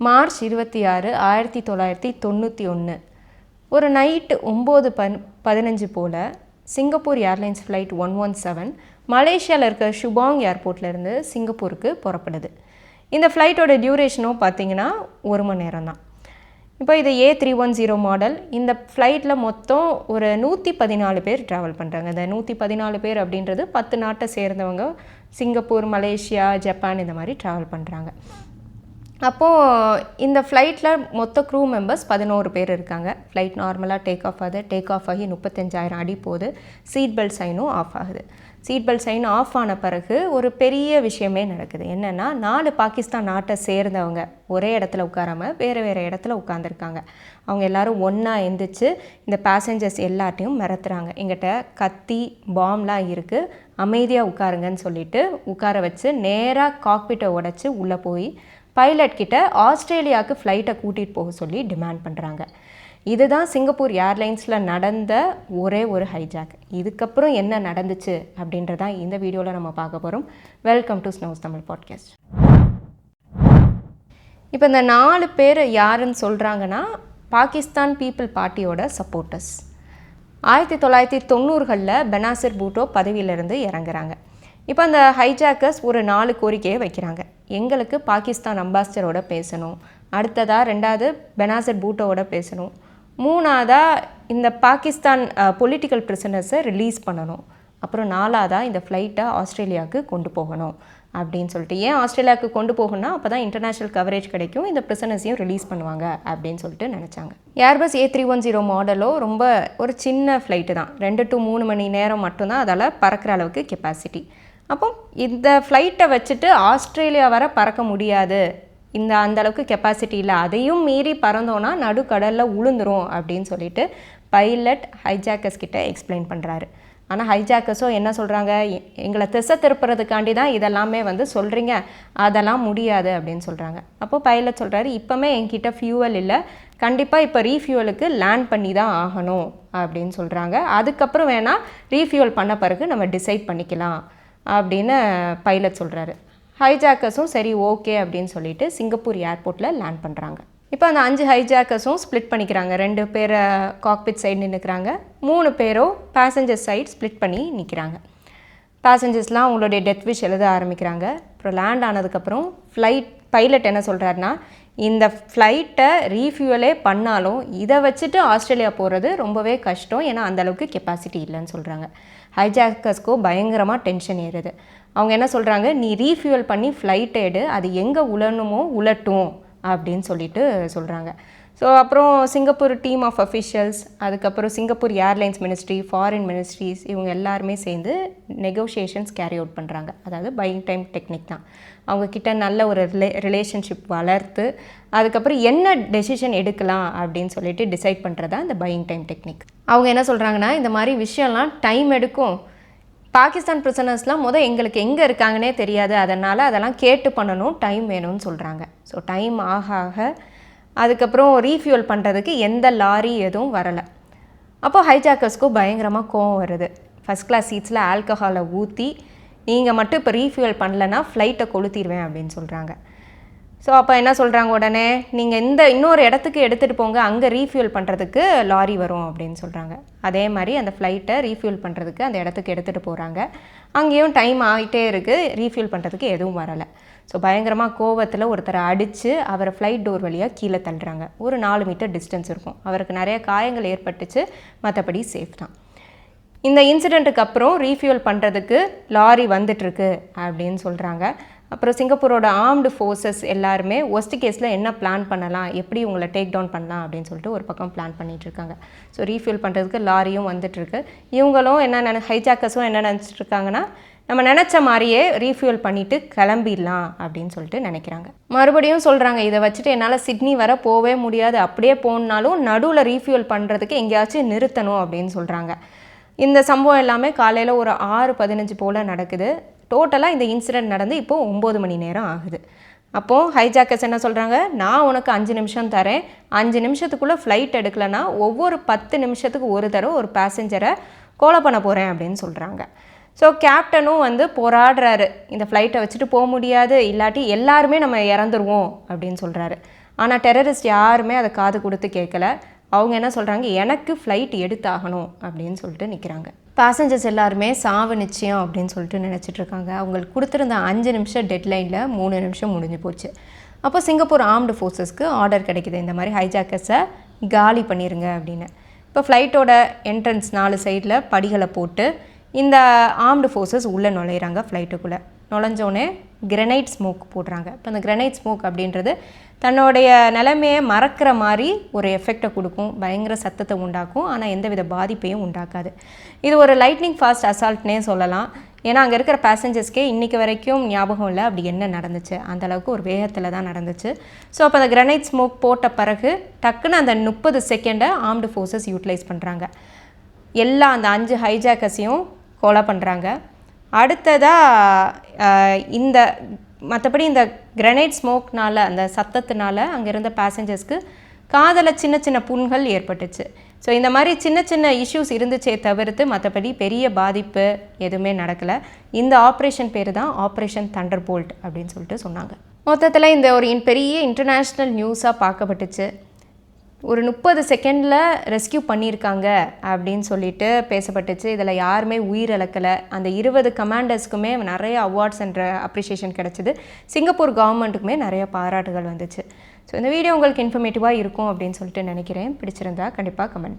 March இருபத்தி ஆறு ஆயிரத்தி தொள்ளாயிரத்தி தொண்ணூற்றி ஒன்று ஒரு நைட்டு ஒம்பது பன் பதினஞ்சு போல் Singapore airlines flight one one seven மலேசியாவில் இருக்க ஷுபாங் ஏர்போர்ட்லேருந்து சிங்கப்பூருக்கு புறப்படுது இந்த ஃப்ளைட்டோட டியூரேஷனும் பார்த்தீங்கன்னா ஒரு மணி நேரம் தான் இப்போ இது A three one zero model. இந்த ஃப்ளைட்டில் மொத்தம் ஒரு நூற்றி பதினாலு பேர் ட்ராவல் பண்ணுறாங்க இந்த நூற்றி பதினாலு பேர் அப்படின்றது பத்து நாட்டை சேர்ந்தவங்க சிங்கப்பூர் மலேசியா ஜப்பான் இந்த மாதிரி ட்ராவல் பண்ணுறாங்க அப்போது இந்த ஃப்ளைட்டில் மொத்த க்ரூ மெம்பர்ஸ் பதினோரு பேர் இருக்காங்க. ஃப்ளைட் நார்மலாக டேக் ஆஃப் ஆகுது. டேக் ஆஃப் ஆகி முப்பத்தஞ்சாயிரம் அடி போகுது. சீட் பெல்ட் சைனும் ஆஃப் ஆகுது. சீட் பெல்ட் சைன் ஆஃப் ஆன பிறகு ஒரு பெரிய விஷயமே நடக்குது. என்னென்னா நாலு பாகிஸ்தான் நாட்டை சேர்ந்தவங்க ஒரே இடத்துல உட்காராம வேறு வேறு இடத்துல உட்காந்துருக்காங்க அவங்க எல்லாரும் ஒன்றா எந்திரிச்சு இந்த பேசஞ்சர்ஸ் எல்லாத்தையும் மிரத்துறாங்க. எங்கிட்ட கத்தி பாம்லாம் இருக்குது அமைதியாக உட்காருங்கன்னு சொல்லிட்டு உட்கார வச்சு நேராக காக்பிட்டை உடச்சி உள்ளே போய் பைலட் கிட்ட ஆஸ்திரேலியாவுக்கு ஃப்ளைட்டை கூட்டிகிட்டு போக சொல்லி டிமாண்ட் பண்ணுறாங்க இதுதான் சிங்கப்பூர் ஏர்லைன்ஸில் நடந்த ஒரே ஒரு ஹைஜாக் இதுக்கப்புறம் என்ன நடந்துச்சு அப்படின்றதான் இந்த வீடியோவில் நம்ம பார்க்க போகிறோம் welcome to Snows Tamil podcast இப்போ இந்த நாலு பேர் யாருன்னு சொல்கிறாங்கன்னா பாகிஸ்தான் பீப்புள் பார்ட்டியோட சப்போர்ட்டர்ஸ் ஆயிரத்தி தொள்ளாயிரத்தி தொண்ணூறுகளில் பெனாசிர் பூட்டோ பதவியிலிருந்து இறங்குறாங்க. இப்போ அந்த ஹைஜாக்கர்ஸ் ஒரு நாலு கோரிக்கையை வைக்கிறாங்க. எங்களுக்கு பாகிஸ்தான் அம்பாசிடரோட பேசணும். அடுத்ததாக ரெண்டாவது பெனாசர் பூட்டோவோட பேசணும். மூணாவதாக இந்த பாகிஸ்தான் பொலிட்டிக்கல் பிரிசனர்ஸை ரிலீஸ் பண்ணணும். அப்புறம் நாலாவதாக இந்த ஃப்ளைட்டை ஆஸ்திரேலியாவுக்கு கொண்டு போகணும் அப்படின்னு சொல்லிட்டு. ஏன் ஆஸ்திரேலியாவுக்கு கொண்டு போகணும்னா அப்போ தான் இன்டர்நேஷ்னல் கவரேஜ் கிடைக்கும். இந்த பிரிசனர்ஸையும் ரிலீஸ் பண்ணுவாங்க அப்படின்னு சொல்லிட்டு நினச்சாங்க. Airbus A three one zero மாடலோ ரொம்ப ஒரு சின்ன ஃப்ளைட்டு தான். ரெண்டு டு மூணு மணி நேரம் மட்டும்தான் அதால் பறக்கிற அளவுக்கு கெப்பாசிட்டி அப்போ இந்த ஃப்ளைட்டை வச்சுட்டு ஆஸ்திரேலியா வர பறக்க முடியாது. இந்த அந்தளவுக்கு கெப்பாசிட்டி இல்லை. அதையும் மீறி பறந்தோன்னா நடுக்கடலில் உளுந்துரும் அப்படின்னு சொல்லிட்டு பைலட் ஹைஜாக்கர்ஸ் கிட்ட எக்ஸ்பிளைன் பண்ணுறாரு ஆனால் ஹைஜாக்கர்ஸோ என்ன சொல்கிறாங்க எங்களை திசை திருப்புறதுக்காண்டி தான் இதெல்லாமே வந்து சொல்கிறீங்க அதெல்லாம் முடியாது அப்படின்னு சொல்கிறாங்க அப்போது பைலட் சொல்கிறாரு இப்போமே என்கிட்ட ஃபியூவல் இல்லை. கண்டிப்பாக இப்போ ரீஃபியூவலுக்கு லேண்ட் பண்ணி தான் ஆகணும். அப்படின்னு சொல்கிறாங்க அதுக்கப்புறம் வேணால் ரீஃபியூவல் பண்ண பிறகு நம்ம டிசைட் பண்ணிக்கலாம். அப்படின்னு பைலட் சொல்கிறாரு ஹைஜாக்கர்ஸும் சரி ஓகே அப்படின்னு சொல்லிட்டு சிங்கப்பூர் ஏர்போர்ட்டில் லேண்ட் பண்ணுறாங்க இப்போ அந்த அஞ்சு ஹைஜாக்கர்ஸும் ஸ்ப்ளிட் பண்ணிக்கிறாங்க. ரெண்டு பேரை காக்பிட் சைடு நின்றுக்கிறாங்க மூணு பேரும் பேசஞ்சர் சைடு ஸ்ப்ளிட் பண்ணி நிற்கிறாங்க பேசஞ்சர்ஸ்லாம் அவங்களுடைய டெத் விஷ் எழுத ஆரம்பிக்கிறாங்க. அப்புறம் லேண்ட் ஆனதுக்கப்புறம் ஃப்ளைட் பைலட் என்ன சொல்கிறாருன்னா இந்த ஃப்ளைட்டை ரீஃபியூவலே பண்ணாலும் இதை வச்சுட்டு ஆஸ்திரேலியா போகிறது ரொம்பவே கஷ்டம். ஏன்னா அந்தளவுக்கு கெப்பாசிட்டி இல்லைன்னு சொல்கிறாங்க ஹைஜாக்கர்ஸ்க்கோ பயங்கரமாக டென்ஷன் ஏறுது. அவங்க என்ன சொல்கிறாங்க நீ ரீஃபியூவல் பண்ணி ஃப்ளைட் எடு அது எங்கே உழணுமோ உலட்டும் அப்படின்னு சொல்லிட்டு சொல்கிறாங்க ஸோ அப்புறம் சிங்கப்பூர் டீம் ஆஃப் அஃபிஷியல்ஸ் அதுக்கப்புறம் Singapore airlines ministry foreign ministries இவங்க எல்லாருமே சேர்ந்து நெகோஷியேஷன்ஸ் கேரி அவுட் பண்ணுறாங்க அதாவது பையிங் டைம் டெக்னிக் தான். அவங்கக்கிட்ட நல்ல ஒரு ரிலே ரிலேஷன்ஷிப் வளர்த்து அதுக்கப்புறம் என்ன டெசிஷன் எடுக்கலாம் அப்படின்னு சொல்லிட்டு டிசைட் பண்ணுறதா இந்த பையிங் டைம் டெக்னிக் அவங்க என்ன சொல்கிறாங்கன்னா இந்த மாதிரி விஷயம்லாம் டைம் எடுக்கும். பாகிஸ்தான் ப்ரிசனர்ஸ்லாம் முதல் எங்களுக்கு எங்கே இருக்காங்கன்னே தெரியாது. அதனால் அதெல்லாம் கேட்டு பண்ணணும் டைம் வேணும்னு சொல்கிறாங்க ஸோ டைம் ஆக ஆக அதுக்கப்புறம் ரீஃபியூல் பண்ணுறதுக்கு எந்த லாரி எதுவும் வரலை. அப்போது ஹைஜாக்கர்ஸ்க்கும் பயங்கரமாக கோவம் வருது. ஃபஸ்ட் கிளாஸ் சீட்ஸில் ஆல்கஹாலை ஊற்றி நீங்கள் மட்டும் இப்போ ரீஃபியூல் பண்ணலன்னா ஃப்ளைட்டை கொளுத்திடுவேன் அப்படின்னு சொல்கிறாங்க ஸோ அப்போ என்ன சொல்கிறாங்க உடனே நீங்கள் இந்த இன்னொரு இடத்துக்கு எடுத்துகிட்டு போங்க அங்கே ரீஃபியூல் பண்ணுறதுக்கு லாரி வரும் அப்படின்னு சொல்கிறாங்க அதே மாதிரி அந்த ஃப்ளைட்டை ரீஃபியூல் பண்ணுறதுக்கு அந்த இடத்துக்கு எடுத்துகிட்டு போகிறாங்க அங்கேயும் டைம் ஆகிட்டே இருக்குது ரீஃபியூல் பண்ணுறதுக்கு எதுவும் வரலை. ஸோ பயங்கரமாக கோவத்தில் ஒருத்தரை அடித்து அவரை ஃப்ளைட் டோர் வழியாக கீழே தள்ளுறாங்க. ஒரு நாலு மீட்டர் டிஸ்டன்ஸ் இருக்கும். அவருக்கு நிறைய காயங்கள் ஏற்பட்டுச்சு மற்றபடி சேஃப் தான். இந்த இன்சிடெண்ட்டுக்கு அப்புறம் ரீஃபியூல் பண்ணுறதுக்கு லாரி வந்துட்டுருக்கு அப்படின்னு சொல்கிறாங்க அப்புறம் சிங்கப்பூரோட ஆர்ம்டு ஃபோர்ஸஸ் எல்லாருமே ஒஸ்ட் கேஸில் என்ன பிளான் பண்ணலாம்? எப்படி உங்களை டேக் டவுன் பண்ணலாம்? அப்படின்னு சொல்லிட்டு ஒரு பக்கம் பிளான் பண்ணிகிட்ருக்காங்க ஸோ ரீஃபியூல் பண்ணுறதுக்கு லாரியும் வந்துட்டுருக்கு இவங்களும் என்ன நினை ஹைஜாக்கர்ஸும் என்ன நினச்சிட்டு இருக்காங்கன்னா நம்ம நினச்ச மாதிரியே ரீஃபியூல் பண்ணிவிட்டு கிளம்பிடலாம் அப்படின்னு சொல்லிட்டு நினைக்கிறாங்க. மறுபடியும் சொல்கிறாங்க இதை வச்சுட்டு என்னால் சிட்னி வர போகவே முடியாது. அப்படியே போனாலும் நடுவில் ரீஃபியூல் பண்ணுறதுக்கு எங்கேயாச்சும் நிறுத்தணும் அப்படின்னு சொல்கிறாங்க இந்த சம்பவம் எல்லாமே காலையில் ஒரு ஆறு பதினஞ்சு போல் நடக்குது. டோட்டலாக இந்த இன்சிடெண்ட் நடந்து இப்போது ஒம்பது மணி நேரம் ஆகுது. அப்போது ஹைஜாக்கர்ஸ் என்ன சொல்கிறாங்க நான் உனக்கு அஞ்சு நிமிஷம் தரேன். அஞ்சு நிமிஷத்துக்குள்ளே ஃப்ளைட் எடுக்கலைன்னா ஒவ்வொரு பத்து நிமிஷத்துக்கு ஒரு தடவை ஒரு பேசஞ்சரை கோலை பண்ண போகிறேன் அப்படின்னு சொல்கிறாங்க ஸோ கேப்டனும் வந்து போராடுறாரு. இந்த ஃப்ளைட்டை வச்சுட்டு போக முடியாது. இல்லாட்டி எல்லாருமே நம்ம இறந்துருவோம் அப்படின்னு சொல்கிறாரு ஆனால் டெரரிஸ்ட் யாருமே அதை காது கொடுத்து கேட்கல. அவங்க என்ன சொல்கிறாங்க எனக்கு ஃப்ளைட் எடுத்தாகணும் அப்படின்னு சொல்லிட்டு நிற்கிறாங்க பேசஞ்சர்ஸ் எல்லாருமே சாவு நிச்சயம் அப்படின்னு சொல்லிட்டு நினச்சிட்டு இருக்காங்க. அவங்களுக்கு கொடுத்துருந்த அஞ்சு நிமிஷம் டெட்லைனில் மூணு நிமிஷம் முடிஞ்சு போச்சு. அப்போ சிங்கப்பூர் ஆர்ம்டு ஃபோர்ஸஸ்க்கு ஆர்டர் கிடைக்குது. இந்த மாதிரி ஹைஜாக்கர்ஸை காலி பண்ணிடுங்க அப்படின்னு. இப்போ ஃப்ளைட்டோட என்ட்ரன்ஸ் நாலு சைடில் படிகளை போட்டு இந்த ஆர்ம்டு ஃபோர்ஸஸ் உள்ளே நுழையிறாங்க ஃப்ளைட்டுக்குள்ளே நுழைஞ்சோடனே கிரனைட் ஸ்மோக் போடுறாங்க. இப்போ அந்த கிரனைட் ஸ்மோக் அப்படின்றது தன்னுடைய நிலைமையை மறக்கிற மாதிரி ஒரு எஃபெக்டை கொடுக்கும் பயங்கர சத்தத்தை உண்டாக்கும் ஆனால் எந்தவித பாதிப்பையும் உண்டாக்காது. இது ஒரு லைட்னிங் ஃபாஸ்ட் அசால்ட்னே சொல்லலாம். ஏன்னா அங்கே இருக்கிற பேசஞ்சர்ஸ்க்கே இன்றைக்கி வரைக்கும் ஞாபகம் இல்லை அப்படி என்ன நடந்துச்சு. அந்த அளவுக்கு ஒரு வேகத்தில் தான் நடந்துச்சு. ஸோ அப்போ அந்த கிரனைட் ஸ்மோக் போட்ட பிறகு டக்குன்னு அந்த முப்பது செகண்டை ஆர்ம்டு ஃபோர்ஸஸ் யூட்டிலைஸ் பண்ணுறாங்க எல்லா அந்த அஞ்சு ஹைஜாக்கஸையும் கொலை பண்ணுறாங்க அடுத்ததாக இந்த மற்றபடி இந்த கிரனைட் ஸ்மோக்னால் அந்த சத்தத்தினால அங்கே இருந்த பேசஞ்சர்ஸ்க்கு காதில் சின்ன சின்ன புண்கள் ஏற்பட்டுச்சு. ஸோ இந்த மாதிரி சின்ன சின்ன இஷ்யூஸ் இருந்துச்சே தவிர்த்து மற்றபடி பெரிய பாதிப்பு எதுவுமே நடக்கலை. இந்த ஆப்ரேஷன் பேர் தான் ஆப்ரேஷன் தண்டர் போல்ட் அப்படின்னு சொல்லிட்டு சொன்னாங்க. மொத்தத்தில் இந்த ஒரு பெரிய இன்டர்நேஷ்னல் நியூஸாக பார்க்கப்பட்டுச்சு. ஒரு முப்பது செகண்டில் ரெஸ்கியூ பண்ணியிருக்காங்க அப்படின்னு சொல்லிட்டு பேசப்பட்டுச்சு. இதில் யாருமே உயிர் இழக்கலை. அந்த இருபது கமாண்டர்ஸ்க்குமே நிறைய அவார்ட்ஸ் என்ற அப்ரிஷியேஷன் கிடச்சிது. சிங்கப்பூர் கவர்மெண்ட்டுக்குமே நிறைய பாராட்டுகள் வந்துச்சு. ஸோ இந்த வீடியோ உங்களுக்கு இன்ஃபர்மேட்டிவாக இருக்கும் அப்படின்னு சொல்லிட்டு நினைக்கிறேன். பிடிச்சிருந்தா கண்டிப்பாக கமெண்ட்